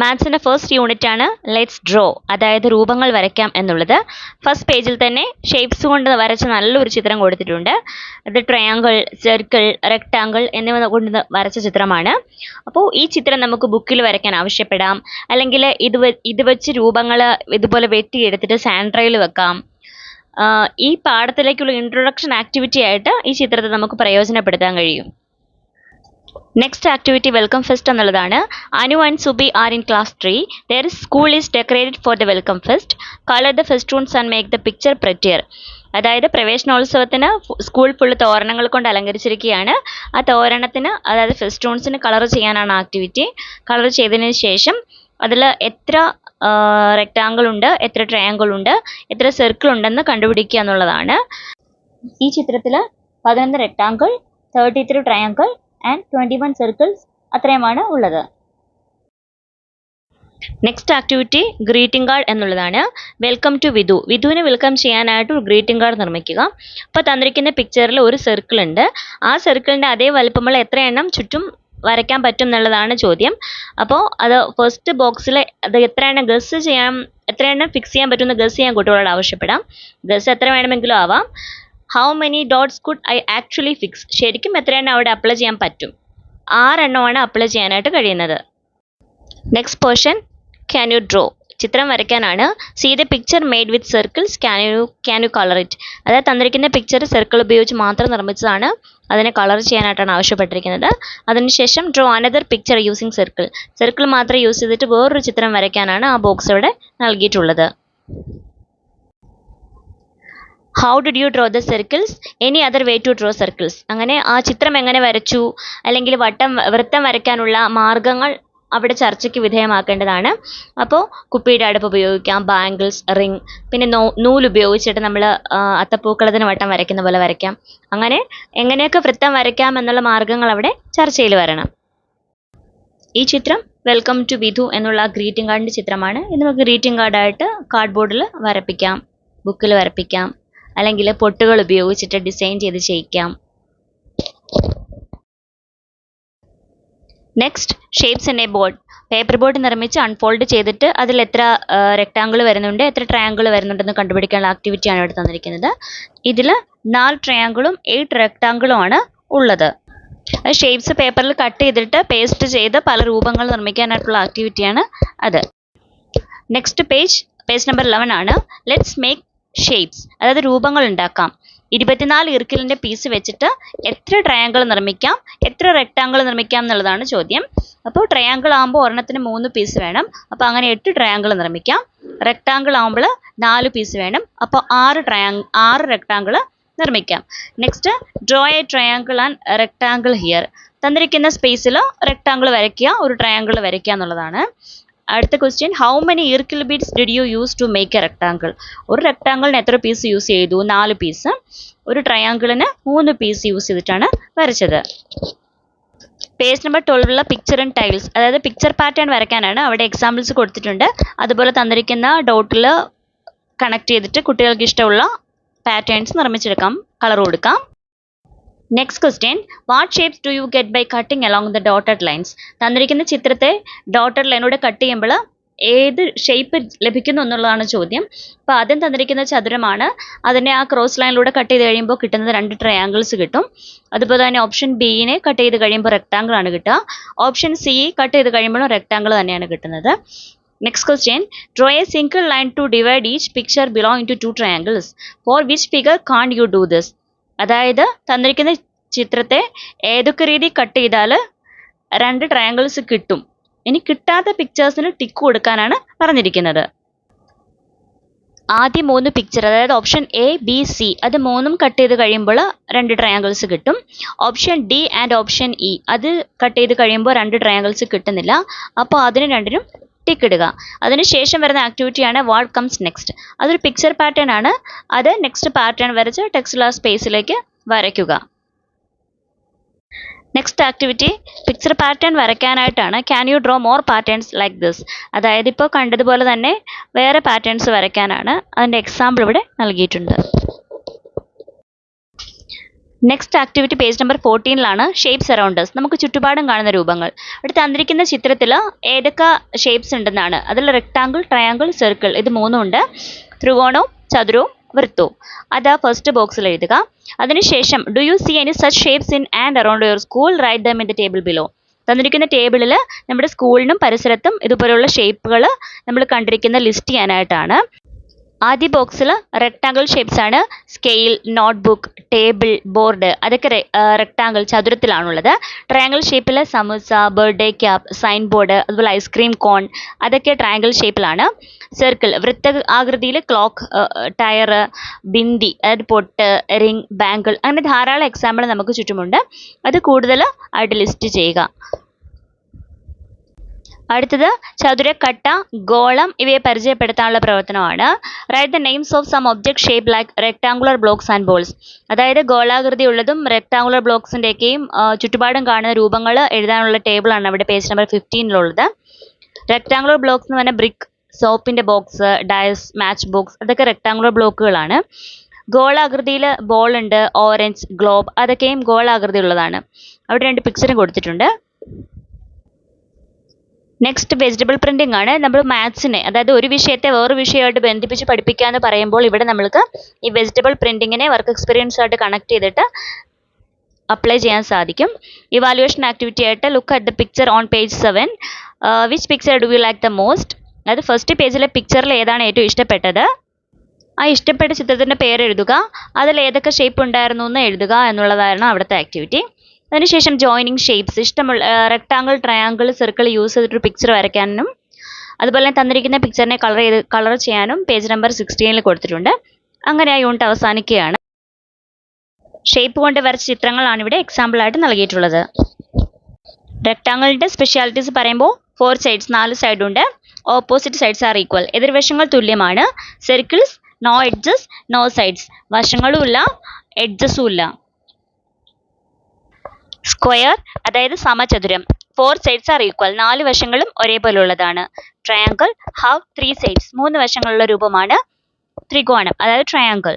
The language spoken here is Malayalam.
മാത്സിന്റെ ഫസ്റ്റ് യൂണിറ്റ് ആണ് ലെറ്റ്സ് ഡ്രോ അതായത് രൂപങ്ങൾ വരയ്ക്കാം എന്നുള്ളത്. ഫസ്റ്റ് പേജിൽ തന്നെ ഷേപ്സ് കൊണ്ട് വരച്ച നല്ലൊരു ചിത്രം കൊടുത്തിട്ടുണ്ട്. അത് ട്രയാങ്കിൾ സർക്കിൾ റെക്ടാങ്കിൾ എന്നിവ കൊണ്ട് വരച്ച ചിത്രമാണ്. അപ്പോൾ ഈ ചിത്രം നമുക്ക് ബുക്കിൽ വരയ്ക്കാൻ ആവശ്യപ്പെടാം. അല്ലെങ്കിൽ ഇത് ഇത് വെച്ച് രൂപങ്ങൾ ഇതുപോലെ വെട്ടിയെടുത്തിട്ട് സാൻഡ്രയിൽ വെക്കാം. ഈ പാഠത്തിലേക്കുള്ള ഇൻട്രൊഡക്ഷൻ ആക്ടിവിറ്റി ആയിട്ട് ഈ ചിത്രത്തെ നമുക്ക് പ്രയോജനപ്പെടുത്താൻ കഴിയും. നെക്സ്റ്റ് ആക്ടിവിറ്റി വെൽക്കം ഫെസ്റ്റ് എന്നുള്ളതാണ്. Anu and Subi are in class three their school is decorated for the welcome fest colour the festoons and make the picture prettier അതായത് പ്രവേശനോത്സവത്തിന് സ്കൂൾ ഫുള്ള് തോരണങ്ങൾ കൊണ്ട് അലങ്കരിച്ചിരിക്കുകയാണ്. ആ തോരണത്തിന് അതായത് ഫെസ്റ്റൂൺസിന് കളർ ചെയ്യാനാണ് ആക്ടിവിറ്റി കളർ ചെയ്തതിന് ശേഷം അതിൽ എത്ര റെക്റ്റാങ്കിൾ ഉണ്ട് എത്ര ട്രയാങ്കിൾ ഉണ്ട് എത്ര സർക്കിൾ ഉണ്ടെന്ന് കണ്ടുപിടിക്കുക എന്നുള്ളതാണ്. ഈ ചിത്രത്തിൽ പതിനൊന്ന് rectangle thirty three triangle and twenty one circles അത്രയുമാണ് ഉള്ളത്. നെക്സ്റ്റ് ആക്ടിവിറ്റി ഗ്രീറ്റിംഗ് കാർഡ് എന്നുള്ളതാണ്. വെൽക്കം ടു വിധു വിധുവിനെ വെൽക്കം ചെയ്യാനായിട്ട് ഒരു ഗ്രീറ്റിംഗ് കാർഡ് നിർമ്മിക്കുക. അപ്പോൾ തന്നിരിക്കുന്ന പിക്ചറിൽ ഒരു സർക്കിൾ ഉണ്ട്. ആ സർക്കിളിന്റെ അതേ വലുപ്പമുള്ള എത്ര എണ്ണം ചുറ്റും വരയ്ക്കാൻ പറ്റും എന്നുള്ളതാണ് ചോദ്യം. അപ്പോൾ അത് ഫസ്റ്റ് ബോക്സിൽ അത് എത്ര എണ്ണം ഗസ് ചെയ്യാൻ എത്ര എണ്ണം ഫിക്സ് ചെയ്യാൻ പറ്റുമെന്ന് ഗസ് ചെയ്യാൻ കുട്ടികളോട് ആവശ്യപ്പെടാം. ഗസ് എത്ര വേണമെങ്കിലും ആവാം. How many dots could I actually fix ശരിക്കും എത്ര എണ്ണം അവിടെ അപ്ലൈ ചെയ്യാൻ പറ്റും? ആറെണ്ണമാണ് അപ്ലൈ ചെയ്യാനായിട്ട് കഴിയുന്നത്. Next portion can you draw ചിത്രം വരയ്ക്കാനാണ്. See the picture made with circles can you can you colour it അതായത് തന്നിരിക്കുന്ന പിക്ചർ സർക്കിൾ ഉപയോഗിച്ച് മാത്രം നിർമ്മിച്ചതാണ്. അതിനെ കളർ ചെയ്യാനായിട്ടാണ് ആവശ്യപ്പെട്ടിരിക്കുന്നത്. അതിനുശേഷം draw another picture using circle circle മാത്രം യൂസ് ചെയ്തിട്ട് വേറൊരു ചിത്രം വരയ്ക്കാനാണ് ആ ബോക്സ് ഇവിടെ നൽകിയിട്ടുള്ളത്. How did you draw the circles any other way to draw circles അങ്ങനെ ആ ചിത്രം എങ്ങനെ വരച്ചു? അല്ലെങ്കിൽ വട്ടം വൃത്തം വരയ്ക്കാനുള്ള മാർഗങ്ങൾ അവിടെ ചർച്ചയ്ക്ക് വിധേയമാക്കേണ്ടതാണ്. അപ്പോൾ കുപ്പിയുടെ അടുപ്പ് ഉപയോഗിക്കാം ബാംഗിൾസ് റിംഗ് പിന്നെ നോ നൂൽ ഉപയോഗിച്ചിട്ട് നമ്മൾ അത്തപ്പൂക്കളത്തിന് വട്ടം വരയ്ക്കുന്ന പോലെ വരയ്ക്കാം. അങ്ങനെ എങ്ങനെയൊക്കെ വൃത്തം വരയ്ക്കാം എന്നുള്ള മാർഗങ്ങൾ അവിടെ ചർച്ചയിൽ വരണം. ഈ ചിത്രം വെൽക്കം ടു വിധു എന്നുള്ള ഗ്രീറ്റിംഗ് കാർഡിന്റെ ചിത്രമാണ്. ഇത് നമുക്ക് ഗ്രീറ്റിംഗ് കാർഡായിട്ട് കാർഡ്ബോർഡിൽ വരപ്പിക്കാം ബുക്കിൽ വരപ്പിക്കാം. അല്ലെങ്കിൽ പൊട്ടുകൾ ഉപയോഗിച്ചിട്ട് ഡിസൈൻ ചെയ്ത് ചെയ്യിക്കാം. Next shapes in a board paper board നിർമ്മിച്ച് അൺഫോൾഡ് ചെയ്തിട്ട് അതിൽ എത്ര റെക്ടാങ്കിൾ വരുന്നുണ്ട് എത്ര ട്രയാങ്കിൾ വരുന്നുണ്ടെന്ന് കണ്ടുപിടിക്കാനുള്ള ആക്ടിവിറ്റിയാണ് ഇവിടെ തന്നിരിക്കുന്നത്. ഇതിൽ നാല് ട്രയാങ്കിളും എയ്റ്റ് റെക്ടാങ്കിളും ആണ് ഉള്ളത്. ഷേപ്സ് പേപ്പറിൽ കട്ട് ചെയ്തിട്ട് പേസ്റ്റ് ചെയ്ത് പല രൂപങ്ങൾ നിർമ്മിക്കാനായിട്ടുള്ള ആക്ടിവിറ്റിയാണ് അത്. Next page page number eleven ആണ്. ലെറ്റ്സ് മേക്ക് ഷേപ്സ് അതായത് രൂപങ്ങൾ ഉണ്ടാക്കാം. ഇരുപത്തിനാല് ഇർക്കിലിന്റെ പീസ് വെച്ചിട്ട് എത്ര ട്രയാങ്കിൾ നിർമ്മിക്കാം എത്ര റെക്ടാങ്കിൾ നിർമ്മിക്കാം എന്നുള്ളതാണ് ചോദ്യം. അപ്പോൾ ട്രയാങ്കിൾ ആകുമ്പോൾ ഒരെണ്ണത്തിന് മൂന്ന് പീസ് വേണം. അപ്പോൾ അങ്ങനെ എട്ട് ട്രയാങ്കിൾ നിർമ്മിക്കാം. റെക്ടാങ്കിൾ ആകുമ്പോൾ നാല് പീസ് വേണം. അപ്പോൾ ആറ് ട്രയാങ് ആറ് റെക്ടാങ്കിൾ നിർമ്മിക്കാം. Next draw a triangle and rectangle here തന്നിരിക്കുന്ന സ്പേസിൽ റെക്ടാങ്കിൾ വരയ്ക്കുക ഒരു ട്രയാങ്കിൾ വരയ്ക്കുക എന്നുള്ളതാണ്. അടുത്ത question how many circle beads did you use to make a rectangle ഒരു റെക്ടാങ്കിളിന് എത്ര പീസ് യൂസ് ചെയ്തു? നാല് പീസ് ഒരു ട്രയാങ്കിളിന് മൂന്ന് പീസ് യൂസ് ചെയ്തിട്ടാണ് വരച്ചത്. പേജ് നമ്പർ ട്വൽവിലുള്ള പിക്ചർ ആൻഡ് ടൈൽസ് അതായത് പിക്ചർ പാറ്റേൺ വരയ്ക്കാനാണ് അവിടെ എക്സാമ്പിൾസ് കൊടുത്തിട്ടുണ്ട്. അതുപോലെ തന്നിരിക്കുന്ന ഡോട്ടിൽ കണക്ട് ചെയ്തിട്ട് കുട്ടികൾക്ക് ഇഷ്ടമുള്ള പാറ്റേൺസ് നിർമ്മിച്ചെടുക്കാം. കളർ കൊടുക്കാം. Next question what shapes do you get by cutting along the dotted lines തന്നിരിക്കുന്ന ചിത്രത്തെ ഡോട്ടഡ് ലൈനോട് കട്ട് ചെയ്യുമ്പോൾ ഏത് ഷേപ്പ് ലഭിക്കുന്നു എന്നുള്ളതാണ് ചോദ്യം. അപ്പോൾ ആദ്യം തന്നിരിക്കുന്ന ചതുരമാണ്. അതിനെ ആ ക്രോസ് ലൈനിലൂടെ കട്ട് ചെയ്ത് കഴിയുമ്പോൾ കിട്ടുന്നത് രണ്ട് ട്രയാങ്കിൾസ് കിട്ടും. അതുപോലെ തന്നെ ഓപ്ഷൻ ബിയിനെ കട്ട് ചെയ്ത് കഴിയുമ്പോൾ റെക്ടാങ്കിൾ ആണ് കിട്ടുക. ഓപ്ഷൻ സി കട്ട് ചെയ്ത് കഴിയുമ്പോഴും റെക്ടാങ്കിൾ തന്നെയാണ് കിട്ടുന്നത്. Next question draw a single line to divide each picture below to two triangles for which figure can you do this അതായത് തന്നിരിക്കുന്ന ചിത്രത്തെ ഏതൊക്കെ രീതി കട്ട് ചെയ്താൽ രണ്ട് ട്രയാങ്കിൾസ് കിട്ടും. ഇനി കിട്ടാത്ത പിക്ചേഴ്സിന് ടിക്ക് കൊടുക്കാനാണ് പറഞ്ഞിരിക്കുന്നത്. ആദ്യ മൂന്ന് പിക്ചർ അതായത് ഓപ്ഷൻ എ ബി സി അത് മൂന്നും കട്ട് ചെയ്ത് കഴിയുമ്പോൾ രണ്ട് ട്രയാങ്കിൾസ് കിട്ടും. Option D and option E അത് കട്ട് ചെയ്ത് കഴിയുമ്പോൾ രണ്ട് ട്രയാങ്കിൾസ് കിട്ടുന്നില്ല. അപ്പോൾ അതിന് രണ്ടിനും ടിക്ക് ഇടുക അതിനുശേഷം വരുന്ന ആക്ടിവിറ്റിയാണ് വാട്ട് കംസ് നെക്സ്റ്റ് അതൊരു പിക്ചർ പാറ്റേൺ ആണ്. അത് നെക്സ്റ്റ് പാറ്റേൺ വരച്ച് ടെക്സ്റ്റ് സ്പേസിലേക്ക് വരയ്ക്കുക. Next activity picture pattern വരയ്ക്കാനായിട്ടാണ് can you draw more patterns like this അതായത് ഇപ്പോൾ കണ്ടതുപോലെ തന്നെ വേറെ പാറ്റേൺസ് വരയ്ക്കാനാണ് അതിന്റെ എക്സാമ്പിൾ ഇവിടെ നൽകിയിട്ടുണ്ട്. നെക്സ്റ്റ് ആക്ടിവിറ്റി പേജ് നമ്പർ ഫോർട്ടീനിലാണ് ഷേപ്സ് അറൗണ്ടസ് നമുക്ക് ചുറ്റുപാടും കാണുന്ന രൂപങ്ങൾ. ഇവിടെ തന്നിരിക്കുന്ന ചിത്രത്തിൽ ഏതൊക്കെ ഷേപ്സ് ഉണ്ടെന്നാണ്. അതിൽ റെക്ടാങ്കിൾ ട്രയാങ്കിൾ സർക്കിൾ ഇത് മൂന്നും ഉണ്ട്. ത്രികോണവും ചതുരവും വൃത്തവും. അത് ഫസ്റ്റ് ബോക്സിൽ എഴുതുക. അതിനുശേഷം do you see any such shapes in and around your school write them in the table below തന്നിരിക്കുന്ന ടേബിളിൽ നമ്മുടെ സ്കൂളിനും പരിസരത്തും ഇതുപോലെയുള്ള ഷേപ്പുകൾ നമ്മൾ കണ്ടിരിക്കുന്ന ലിസ്റ്റ് ചെയ്യാനായിട്ടാണ്. ആദ്യ ബോക്സിൽ റെക്ടാങ്കിൾ ഷേപ്സ് ആണ്. സ്കെയിൽ നോട്ട്ബുക്ക് ടേബിൾ ബോർഡ് അതൊക്കെ റെക്ടാങ്കിൾ ചതുരത്തിലാണുള്ളത്. ട്രയാങ്കിൾ ഷേപ്പിൽ samosa birthday cap sign board അതുപോലെ ഐസ്ക്രീം കോൺ അതൊക്കെ ട്രയാങ്കിൾ ഷേപ്പിലാണ് സർക്കിൾ വൃത്ത ആകൃതിയിൽ ക്ലോക്ക് ടയർ ബിന്ദി അതായത് പൊട്ട് റിംഗ് ബാങ്കിൾ അങ്ങനെ ധാരാളം എക്സാമ്പിൾ നമുക്ക് ചുറ്റുമുണ്ട്. അത് കൂടുതൽ ആയിട്ട് ലിസ്റ്റ് ചെയ്യുക. അടുത്തത് ചതുരക്കട്ട ഗോളം ഇവയെ പരിചയപ്പെടുത്താനുള്ള പ്രവർത്തനമാണ്. Write the names of some object shape like rectangular blocks and balls അതായത് ഗോളാകൃതിയുള്ളതും റെക്ടാങ്കുലർ ബ്ലോക്സിന്റെയൊക്കെയും ചുറ്റുപാടും കാണുന്ന രൂപങ്ങൾ എഴുതാനുള്ള ടേബിളാണ് അവിടെ പേജ് നമ്പർ ഫിഫ്റ്റീനിലുള്ളത് റെക്ടാംഗുലർ ബ്ലോക്സ് എന്ന് പറഞ്ഞാൽ ബ്രിക്ക് സോപ്പിന്റെ ബോക്സ് ഡയസ് മാച്ച് ബോക്സ് അതൊക്കെ റെക്ടാംഗുലർ ബ്ലോക്കുകളാണ് ഗോളാകൃതിയിൽ ബോൾ ഉണ്ട് ഓറഞ്ച് ഗ്ലോബ് അതൊക്കെയും ഗോളാകൃതി ഉള്ളതാണ് അവിടെ രണ്ട് പിക്ചറും കൊടുത്തിട്ടുണ്ട്. നെക്സ്റ്റ് വെജിറ്റബിൾ പ്രിന്റിംഗ് ആണ്. നമ്മൾ മാത്സിനെ അതായത് ഒരു വിഷയത്തെ വേറൊരു വിഷയമായിട്ട് ബന്ധിപ്പിച്ച് പഠിപ്പിക്കുക എന്ന് പറയുമ്പോൾ ഇവിടെ നമ്മൾക്ക് ഈ വെജിറ്റബിൾ പ്രിന്റിങ്ങിനെ വർക്ക് എക്സ്പീരിയൻസ് ആയിട്ട് കണക്ട് ചെയ്തിട്ട് അപ്ലൈ ചെയ്യാൻ സാധിക്കും. ഇവാലുവേഷൻ ആക്ടിവിറ്റി ആയിട്ട് look at the picture on page seven which picture do you like the most അതായത് ഫസ്റ്റ് പേജിലെ പിക്ചറിൽ ഏതാണ് ഏറ്റവും ഇഷ്ടപ്പെട്ടത്? ആ ഇഷ്ടപ്പെട്ട ചിത്രത്തിന്റെ പേര് എഴുതുക അതിൽ ഏതൊക്കെ ഷേപ്പ് ഉണ്ടായിരുന്നു എന്ന് എഴുതുക എന്നുള്ളതായിരുന്നു അവിടുത്തെ ആക്ടിവിറ്റി അതിനുശേഷം ജോയിനിങ് ഷേപ്സ് ഇഷ്ടമുള്ള റെക്ടാങ്കിൾ ട്രയാങ്കിൾ സർക്കിൾ യൂസ് ചെയ്തിട്ടൊരു പിക്ചർ വരയ്ക്കാനും അതുപോലെ തന്നെ തന്നിരിക്കുന്ന പിക്ചറിനെ കളർ ചെയ്ത് കളർ ചെയ്യാനും പേജ് നമ്പർ സിക്സ്റ്റീനിൽ കൊടുത്തിട്ടുണ്ട്. അങ്ങനെ ആ യൂണിറ്റ് അവസാനിക്കുകയാണ്. ഷേപ്പ് കൊണ്ട് വരച്ച ചിത്രങ്ങളാണ് ഇവിടെ എക്സാമ്പിളായിട്ട് നൽകിയിട്ടുള്ളത്. റെക്ടാങ്കിളിന്റെ സ്പെഷ്യാലിറ്റീസ് പറയുമ്പോൾ ഫോർ സൈഡ്സ് നാല് സൈഡുണ്ട് ഓപ്പോസിറ്റ് സൈഡ്സ് ആർ ഈക്വൽ എതിർവശങ്ങൾ തുല്യമാണ്. Circles no edges no sides വശങ്ങളും ഇല്ല എഡ്ജസും ഇല്ല. സ്ക്വയർ അതായത് സമചതുരം. ഫോർ സൈഡ്സ് ആർ ഈക്വൽ നാല് വശങ്ങളും ഒരേപോലെ ഉള്ളതാണ് ട്രയാങ്കിൾ ഹാവ് ത്രീ സൈഡ്സ് മൂന്ന് വശങ്ങളുള്ള രൂപമാണ് ത്രികോണം അതായത് ട്രയാങ്കിൾ